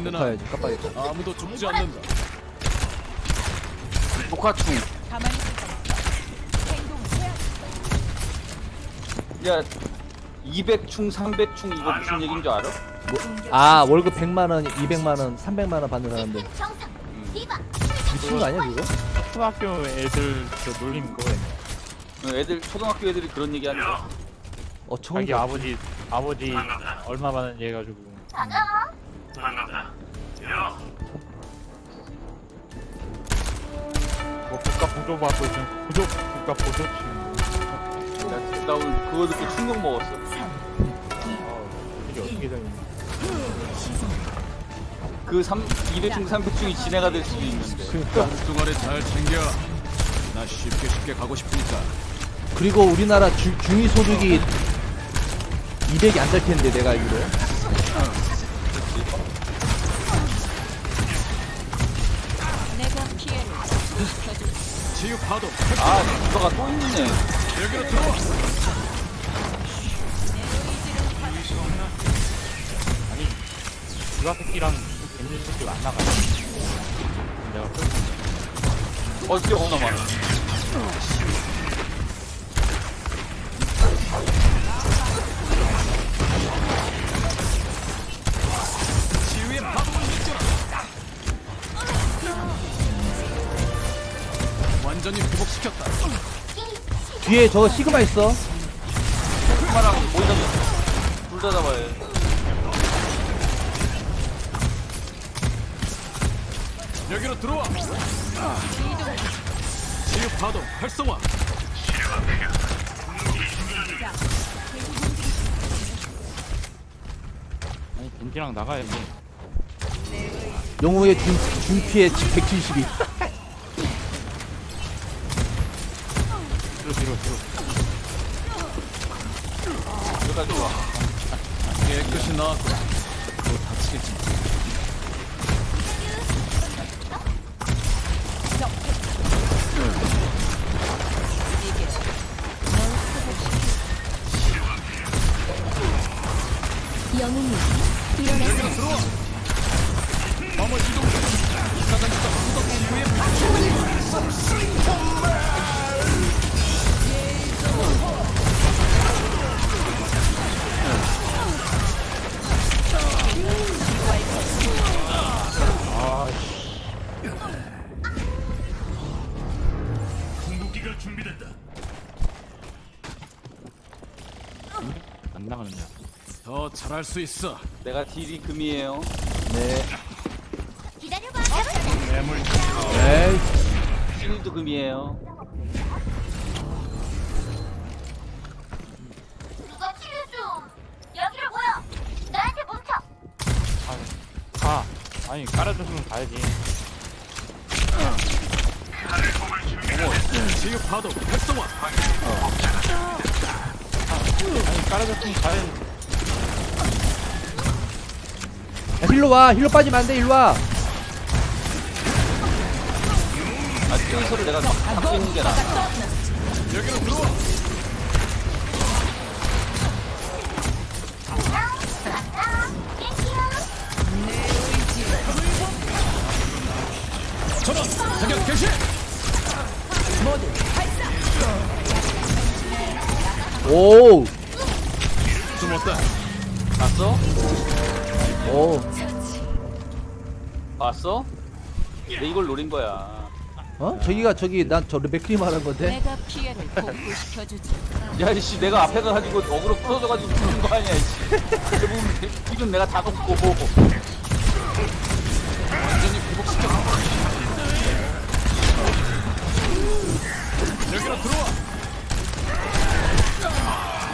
있는 한 가야지 깜빡이 아무도 죽지 않는다. 녹화충. 가만히 있을 수 없어. 행동을 해야 야 200충 300충 이거 무슨 얘기인 줄 알아? 아 월급 100만원 200만원 300만원 받는 사람들 정상 디바 미친 거 아니야 그거? 초등학교 애들 저 놀림 거예요. 어, 애들 초등학교 애들이 그런 얘기 하는 거야. 어 자기 아버지 아버지 얼마 받는지 해가지고 반가 보조 받고 있으면 보조 국가 보조 나, 나 오늘 그거 듣고 충격 먹었어. 이게 어떻게 되는 그 3, 200충 300충이 진해가 될 수도 있는데. 뚱아리 잘 챙겨. 나 쉽게 쉽게 가고 싶으니까. 그리고 우리나라 주, 중위 소득이 200이 안 될 텐데 내가 알기로 지. 지유 파도 아 누가가 또 있네. 여기로 들어와. 주가 새끼랑 갱년 새끼가 안 나가. 내가 또 어떻게 겁나 많아. 뒤에 저 시그마 있어 엄마랑 모이다 둘다 잡아야 해. 여기로 들어와. 지유 파도 활성화. 아니 겐지랑 나가야지. 영웅의 중, 중피해 172 뒤로 뒤로 뒤로. 여기까지 와. 깨끗이 나왔고. 또 다치겠지. 영웅이 일어나서 마물 이동. 이사단지가 후덕 지유의 안 더 잘할 수 있어. 내가 딜이 금이에요. 네 기다려봐 에이 실도 금이에요. 누가 치료 좀 여기로 모여 나한테 뭉쳐 가. 가. 아니 깔아줬으면 가야지. 지유 파도 활성화. 아니 깔아줬으면 가야지. 야, 힐로 와 힐로 빠지면 안돼 일로 와 아 뛰어서를 내가 막수 있는 게 나아. 오오 숨었다. 봤어? 오. 봤어? 내 이걸 노린 거야. 어? 저기가 저기 난 저 맥크리 말한 건데 내가 피해를 복구시켜주지. 야, 이씨, 내가 앞에 가가지고 어그로 풀어져가지고 죽는 거 아니야, 이씨. 대부분 이건 내가 다 걷고. 완전히 회복시켰다. 여기로 들어와.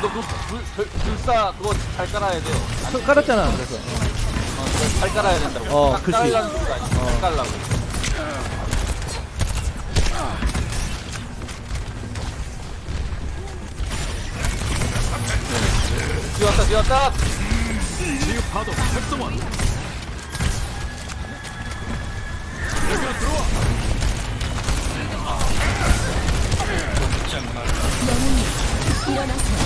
너 그거 불, 불, 불사 그거 잘 깔아야 돼. 저 깔았잖아 그래서 잘 깔아야 된다고. 어, 딱 그치. 깔라는 소리가 아니야. 잘 깔라고. 뛰었다, 뛰었다! 지유 파도 활성화. 여기로 들어와. 일어나서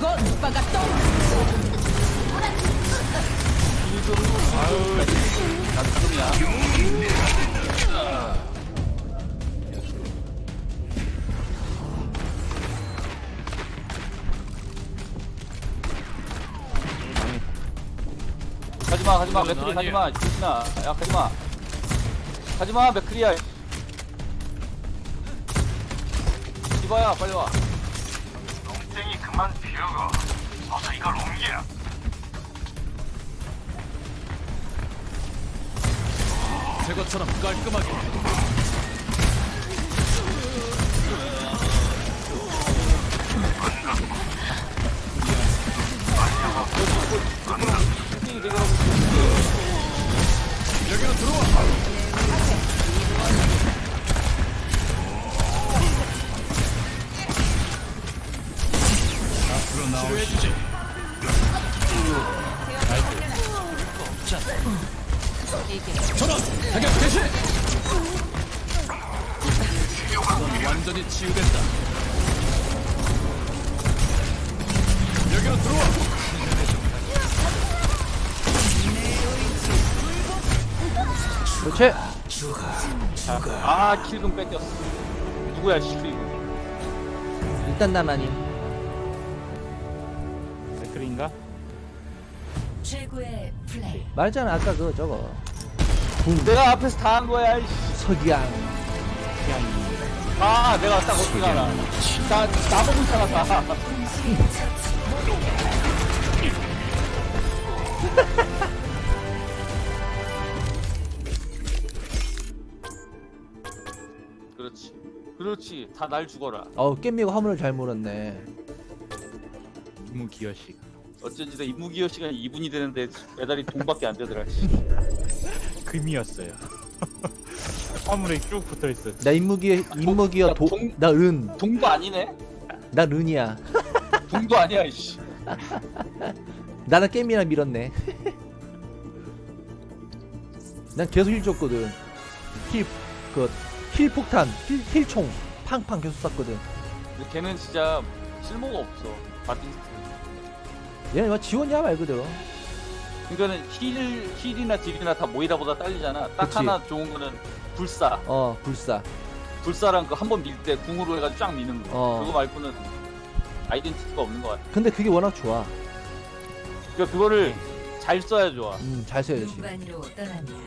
성과가 떠. 나도 지금이야. 가지마 가지마 맥크리 가지마 진아 야 가지마 가지마 맥크리야 이봐야 빨리 와 새 것처럼 깔끔하게. 힐 대결하고 여기로 들어와. 앞으로 나오시지. 이게 전원 타격 개시. 넌 완전히 치유된다. 여기로 들어와. 그렇지 아 킬금 뺏겼어 누구야 씨 이거 일단 나나님 댓글인가? 최고의 플레이. 말했잖아 아까 그거 저거. 내가 앞에서 다 한 거야 이씨. 석양. 아 내가 딱 어떻게 알아. 나 나보고 살았다 그렇지. 그렇지. 다 날 죽어라. 어 깻미고 화물을 잘 물었네. 이무 기여식. 어쩐지 내 임무기여 시간이 2분이 되는데 메달이 동밖에 안 되더라. 씨. 금이었어요. 화물에 쭉 붙어 있어. 나 인무기 인무기여 야, 동- 도나은나 동도 아니네? 른이야. 동도 아니야 이씨. 나는 깻미랑 밀었네. 난 계속 힐 줬거든. 힐그힐 폭탄 힐 힐총 팡팡 계속 쐈거든. 근데 걔는 진짜 쓸모가 없어 바틴 얘는 뭐 지원이야 말 그대로 그러니까는 힐 힐이나 딜이나 다 모이다보다 딸리잖아. 딱 그치. 하나 좋은 거는 불사. 어 불사. 불사랑 그 한 번 밀 때 궁으로 해가지고 쫙 미는 거. 어. 그거 말고는 아이덴티티가 없는 거 같아. 근데 그게 워낙 좋아. 그러니까 그거를 잘 써야 좋아. 음잘 써야지 반으로 떠납니다.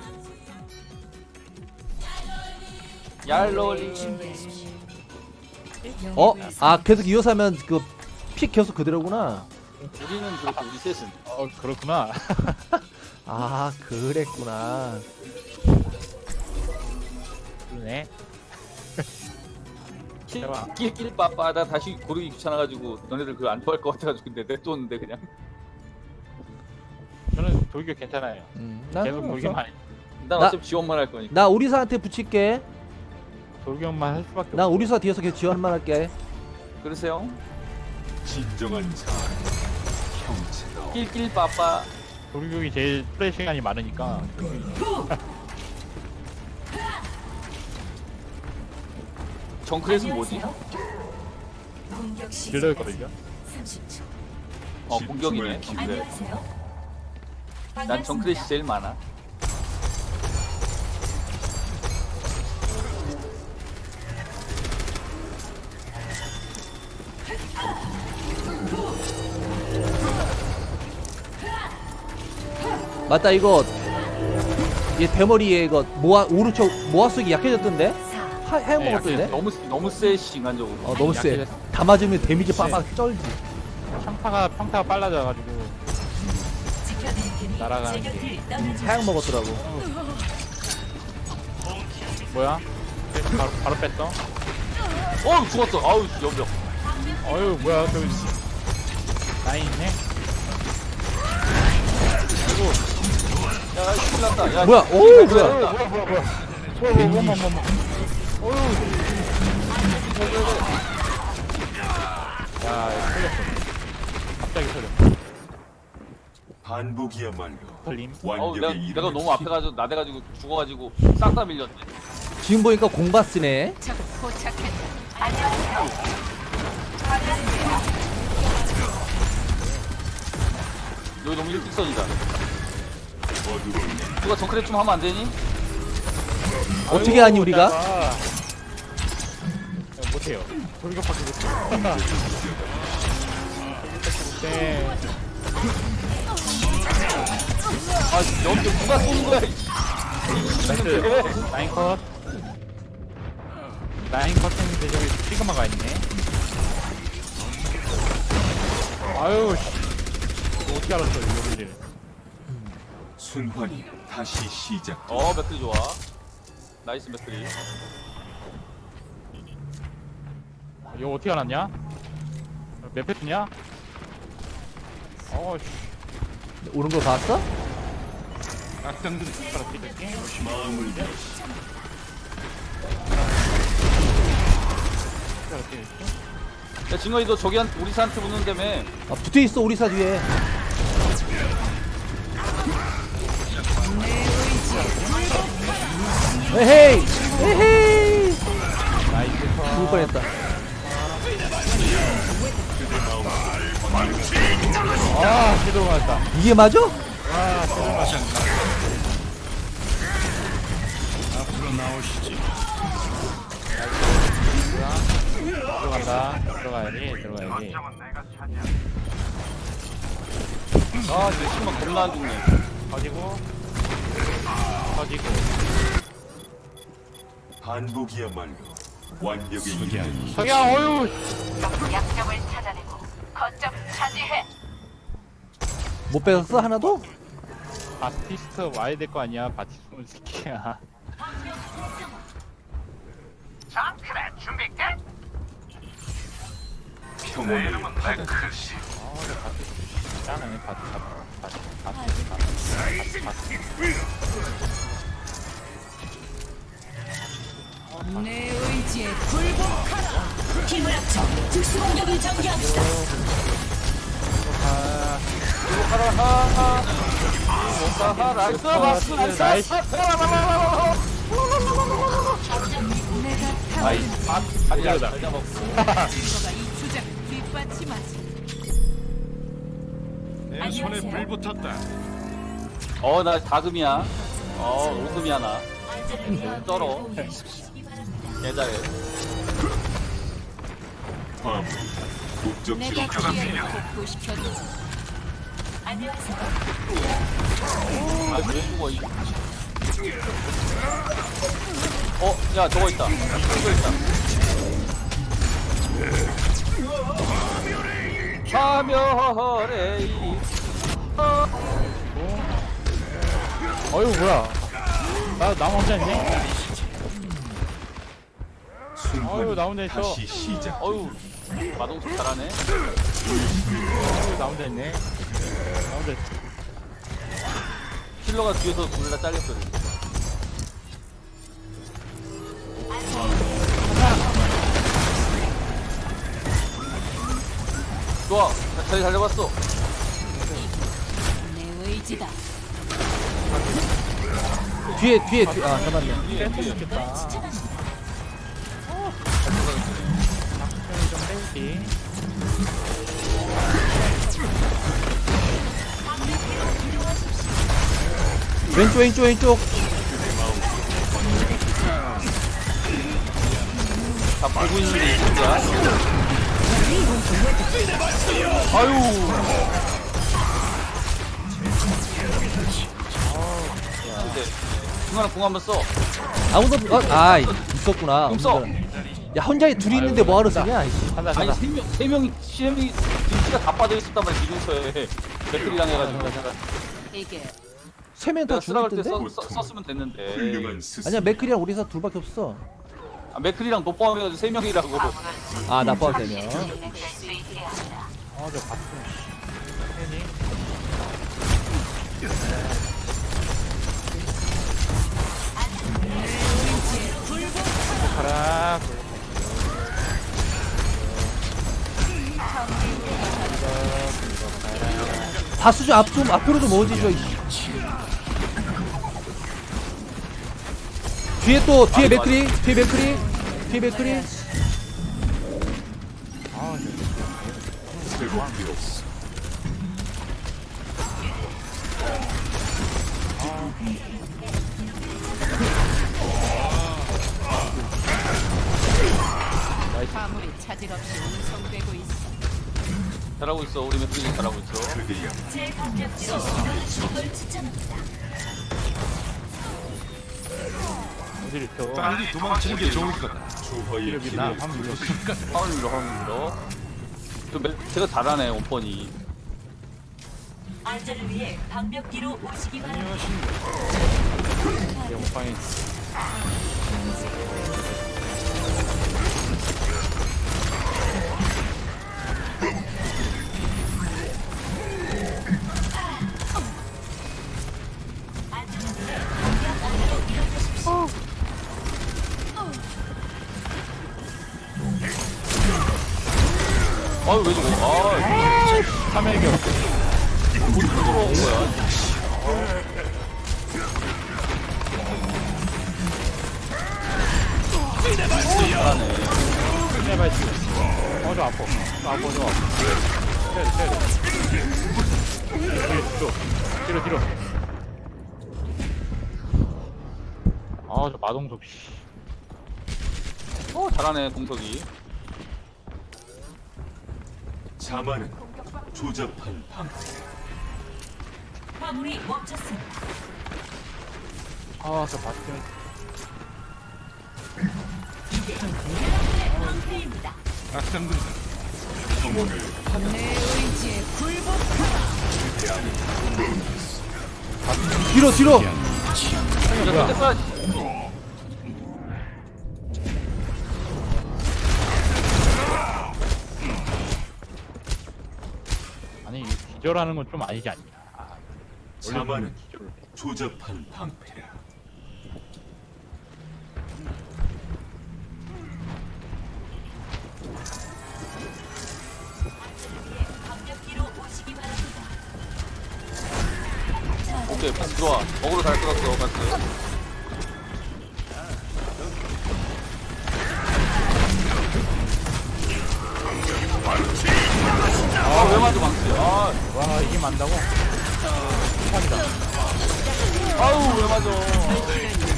얄러리 준비하십시오. 어? 아 계속 이어서 하면 그 픽 계속 그대로구나 우리는 그렇고 우리 셋은 어 그렇구나. 아 그랬구나 그러네. 대박. 낄낄 빠빠다 다시 고르기 귀찮아가지고 너네들 그거 안 좋아할 것 같아가지고 근데 냅뒀는데 그냥 저는 돌격 괜찮아요. 음, 난 계속 상관없어. 돌격만 난 나- 어차피 지원만 할 거니까 나 오리사한테 붙일게 돌격만 할 수밖에 나 없어. 오리사 뒤에서 계속 지원만 할게 그러세요 진정한 자. 낄낄 빠빠 돌격이 제일 플레이 시간이 많으니까 정크렛은 뭐지? 공격 시 딜러였거든요. 30초. 어 공격이네 안녕하세요. 난 정크렛이 제일 많아 맞다 이거 얘 대머리에 이거 모아 오른쪽 모아쓰기 약해졌던데? 하, 하얀 네, 먹었던데? 너무 너무 세시 인간적으로 어 너무 세. 약해졌어. 다 맞으면 데미지 빡빡 쩔지. 평타가 평타가 빨라져가지고 날아가는 제 게. 하얀 먹었더라고. 뭐야? 바로 바로 뺐어. 어 죽었어 아우 연병 어유 뭐야 저 라인 있네. 야 큰일 났다 야 뭐야? 오 뭐야? 뭐야 뭐야 뭐야. 뭐야 뭐야 뭐야 뭐야. 야. 갑자기 털렸어. 반복이야말로 털림. 어우 내가, 완벽의 내가 이름을 너무 앞에 가지고 나대가지고 죽어가지고 싹 다 밀렸네 지금 보니까 공바스네. 적 포착했다. 여기 너무 일직선이다. 누가 정크랩 좀 하면 안 되니? 어떻게 하니 우리가? 야, 못해요. 돌격밖에 못해요. 못해. 아, 여기 누가 쏘는 거야? 이 나이스. 라인 컷. 라인 컷 했는데 저기 시그마가 있네. 아유, 씨. 이거 어떻게 알았어, 이거 일을. 순환이 다시 시작. 어, 맥크리 좋아. 나이스 맥크리. 이거 어떻게 알았냐? 몇 패트냐? 어, 씨. 오는 거 봤어? 악당들이 마음을 열 야, 진건이 너 저기 한 우리 사한테 붙는다며. 아, 붙어 있어 우리 사 뒤에. 에헤이, 에헤이. 죽을 뻔했다. 아, 제대로 맞았다. 이게 맞아? 아, 제대로 맞았다. 앞으로 나오시지. 들어간다. 들어가야지, 들어가야지. 아, 내 신만 겁나 안 죽네. 터지고, 터지고. 반복이야말로 완벽의 이르는 석양, 어휴! 약점을 찾아내고 거점 차지해. 못 뺏었어 하나도? 바티스트 와야 될 거 아니야, 바티스트 새끼야. 정크랩 준비 끝. 평온을 받아 짱하네, 바티, 바티, 바티, 바티, 바티, 바티. 내 의지에 굴복하라. 힘을 합쳐 특수 공격을 전개합시다. 하라, 하하. 나이스, 나이스, 나이스. 내가 아이, 아니야. 타고가 이 주작 뒷받침하지. 내 손에 불 붙었다. 어, 나 다금이야. 어, 오금이야, 나. 쩔어. 개잘해. 화물 목적지로 내가 기회를 복구시켜주지. 안녕하세요. 아, 왜 죽어, 이. 어, 야, 저거 있다. 저거 있다. 파멸의 이 어휴, 뭐야. 나, 나 혼자 있니? 어휴, 나 혼자 순환이 있어. 다시 시작. 어휴, 마동석 잘하네. 어휴, 나 혼자 있네. 나 혼자 있어. 킬러가 뒤에서 둘 다 잘렸어. 좋아, 잘, 잘 잡았어. 내 의지다. 뒤에 뒤에 뒤. 아 잡았네. 좀 뺄기. 왼쪽 왼쪽 왼쪽. 다 보고 있는데, 진짜. 아유. 근데, 중간에 공 한번 써. 아무도 어, 아 있었구나. 공 써. 야 혼자 둘이 있는데 뭐하러 쓰냐? 이씨. 간다, 아니, 간다. 세 명, 세 명이, 세 명이, 김치가 다 빠져 있었단 말이야, 기둥서에. 배터리랑 해가지고. 이게 세명 다 내가 할때 써, 썼으면 됐는데. 훌륭한 스승. 아니야 맥클이랑 우리 사 둘밖에 없어. 아, 맥클이랑 너 포함해가지고 세 명이라고. 아나 포함되면. 낼수 있게 한다. 어, 바스 좀앞 좀 앞으로 좀 어지죠. 이씨. 뒤에 또 뒤에 맥크리 뒤에 맥크리 뒤에 맥크리 켜? 빨리 도망치는 게 좋을. 조화의 여기 나 화물 밀어 저 맥, 제가 잘하네 원펀이 안전을 위해 방벽 뒤로 오시기 바랍니다. 영광이 아유 왜 저거 아 참외교. 들어온 거야 잘하네 해봐 지 어저 아파. 저 아파 저. 때려 때려. 뒤로 뒤로 뒤로. 아저 마동석 씨. 어 잘하네 공석이 자만은 조잡한 방 화물이 멈췄습니다. 아저 바스티온. 방패입니다. 악상들 내 의지에 굴복. 뒤로 뒤로 야 그때 써야 기절하는 건 좀 아니지 않냐. 아, 자만은. 조잡한 방패라. 오케이 패스 좋아 어그로 잘 끌었어 패스 아왜 맞아 망치 아 와 이게 만다고? 아우 왜 맞아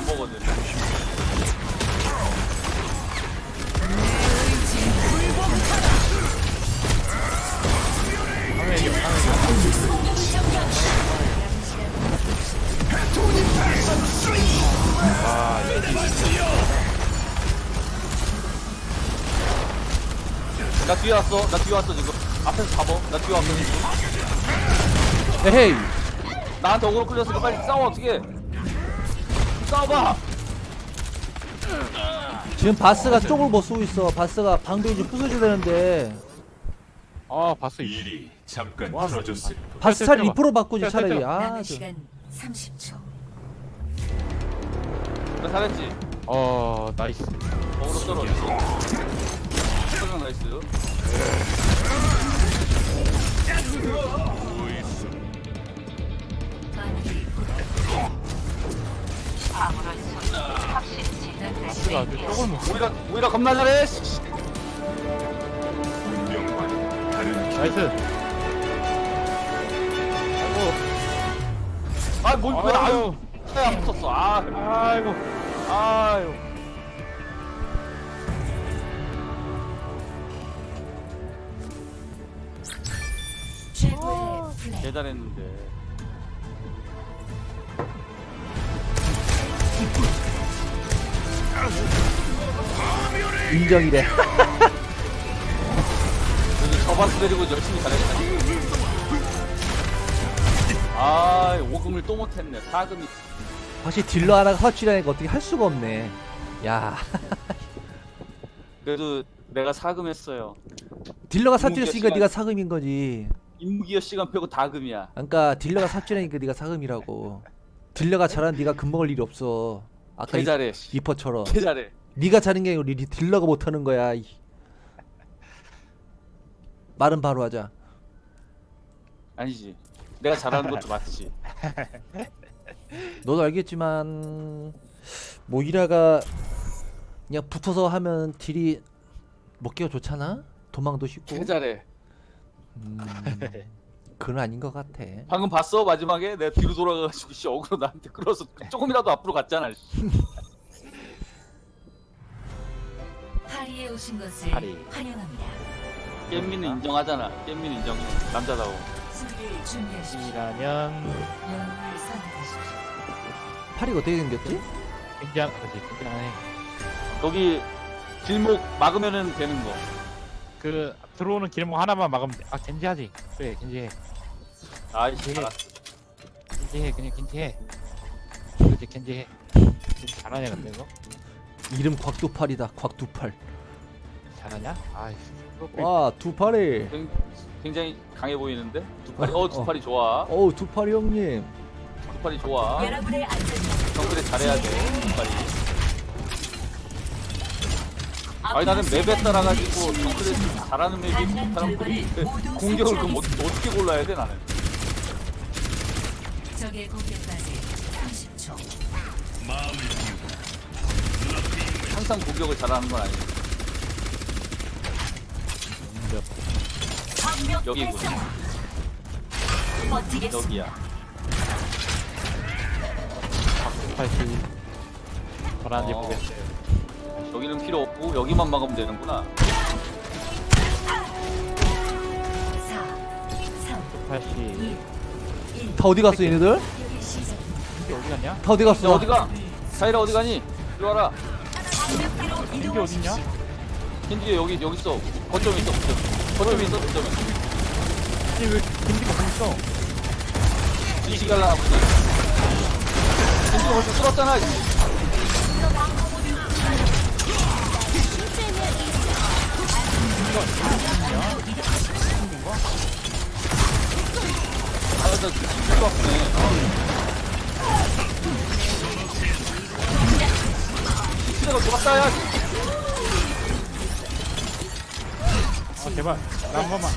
안 보거든 참외교. 나 뒤에 왔어. 나 뒤에 왔어 지금. 앞에서 잡어. 나 뒤에 왔어 지금. 에헤이. 나한테 어그로 끌렸으니까 빨리 싸워 어떻게 싸워봐. 지금 바스가 쪽을 못 쓰고 있어. 바스가 방벽이 좀 부서져야 되는데. 아 바스 이 일이 잠깐 풀어줬을 뿐 바스 차라리 2% 바꾸지 차라리. 떼. 아 남은 저. 시간 30초. 나 잘했지? 어 나이스. 떨어졌어. 설명 나이스 아주 못. 써. 우리가 우리가 겁나 잘해 나이스. 아이고. 아 뭘 왜 아유 아유. 안 붙었어 아 아이고. 아유 최고의 플레이. 개 잘했는데 인정이래. 여기 저바스 데리고 열심히 잘했다. 아 오금을 또 못했네. 사금이. 확실히 딜러 하나가 확실하니까 어떻게 할 수가 없네. 야. 그래도 내가 사금했어요. 딜러가 시간- 네가 사금인 거지. 임무기여 시간 빼고 다 금이야. 그러니까 딜러가 삽질하니까 네가 사금이라고. 딜러가 잘하는 네가 금먹을 일이 없어 아까 개 이, 잘해 리퍼처럼 개 잘해 네가 잘하는 게 아니고 리- 딜러가 못하는 거야 이. 말은 바로 하자 아니지. 내가 잘하는 것도 맞지. 너도 알겠지만 모이라가 그냥 붙어서 하면 딜이 먹기가 좋잖아. 도망도 쉽고. 되게 잘해. 음, 그건 아닌 것 같아. 방금 봤어 마지막에 내가 뒤로 돌아가가지고 씨 어그로 나한테 끌어서 조금이라도 앞으로 갔잖아. 씨. 파리에 오신 것을 파리. 환영합니다. 깻미는 인정하잖아. 깻미는 인정해. 남자다워. 수비를 준비하십시오. 이라면 영웅을 선택하십시오. 파리가 어떻게 생겼지? 굉장히 그지 굉장히 여기 길목 막으면은 되는 거. 그 들어오는 길목 하나만 막으면 돼. 아 겐지하지. 그래 겐지해. 아이씨 알았어. 겐지해 그냥 겐지해. 그렇지. 겐지 잘하냐 근데 이거? 이름 곽두팔이다. 곽두팔. 잘하냐? 아이씨. 와 두팔이. 굉- 굉장히 강해 보이는데 두 팔이 어두 팔이 좋아. 어우 두팔이 형님. 두 팔이 좋아. 여러분의 안전을 정글에 잘해야 돼. 두 팔이. 아니 나는 맵에 따라 가지고 정글에 잘하는 맵이 좋은 사람들이 공격을 그럼 어- 어떻게 골라야 돼 나는? 적의 공격까지 30초. 항상 공격을 잘하는 건 아니야. 여기군. 여기야. 다시 잘하는지 어. 모르겠어요. 여기는 필요 없고 여기만 막으면 되는구나. 4, 3, 다시 다 어디 갔어 얘네들? 이게 어디 갔냐? 다 어디 갔어? 야 어디가? 사이라 어디 가니? 이리 와라. 이게 어딨냐? 켄지 여기 여기 있어. 거점에 있어. 거점. 거점에 있어. 거점에. 아니 왜 겐지가 거기 있어? 지시 갈라. 켄지가 벌써 쓸었잖아. 아, 나 진짜 아 시대가 좋았다, 야. 아 제발 나한 번만.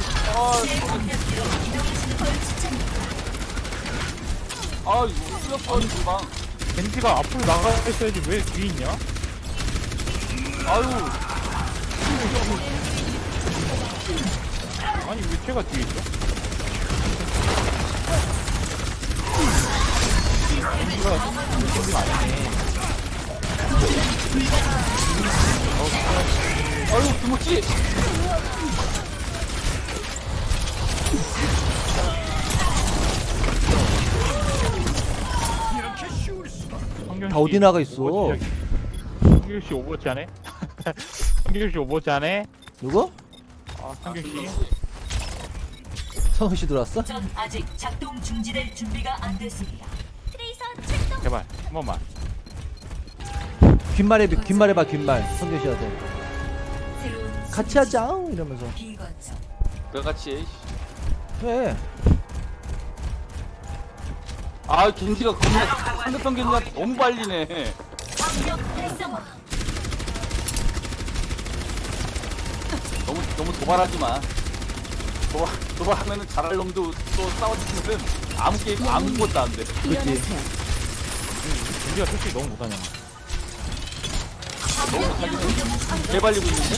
아, 이거 풀렸어, 이 금방. 겐지가 앞으로 나가 있어야지 왜 뒤에 있냐? 아유, 아니 왜 쟤가 뒤에 있어? 겐지가 겐지가 아유. 성경 다 어디 나가 있어? 성경 씨 오버워치 하네? 성경 씨 오버워치 하네? 누구? 아 성경 씨. 성우 씨 들어왔어? 전 아직 작동 중지될 준비가 안 됐습니다. 제발 한 번만. 귓말에 귓말해 봐 귓말. 성규 씨한테. 같이 하자 이러면서. 비거점. 왜 같이 해? 왜? 아, 겐지가 겁나 상대편 겐지가 너무 빨리네. 너무 너무 도발하지 마. 도발 도발하면은 잘할 놈도 또 싸워주면은 아무 게임 아무것도 안 돼. 그렇지. 겐지가 솔직히 너무 못하냐? 너무 못하겠네. 개발리고 있는데?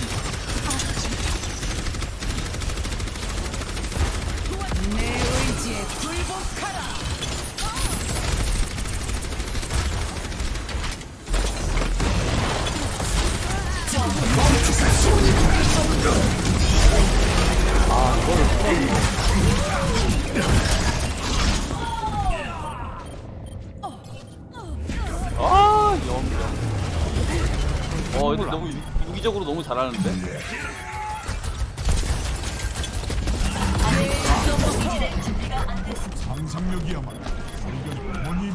내 의지에 굴복하라. 잘하는데? 상상력이야말로 발견 본인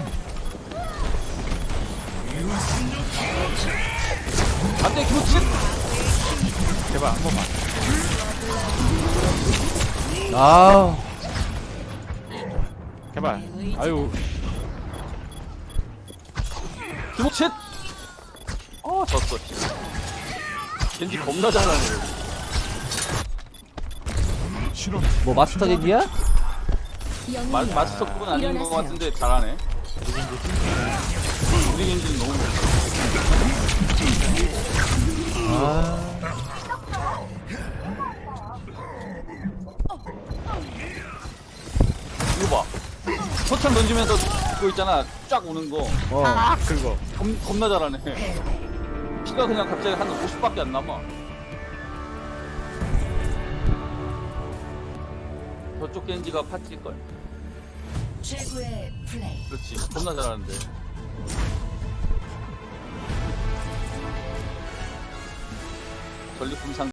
안돼, 김치. 제발 한 번만. 아 제발. 아유 김치. 어, 졌어. 겐지 겁나 잘하네. 뭐 마스터 갱이야? 마, 마스터 급은 아닌 것 같은데 잘하네. 우리 겐지는 너무 아 이거 봐. 포탄 던지면서 그거 있잖아. 쫙 오는 거. 어. 그거. 겁, 겁나 잘하네. 피가 그냥 갑자기 한 50밖에 안 남아. 저쪽 겐지가 파티일 걸. 최고의 플레이. 그렇지. 겁나 잘하는데.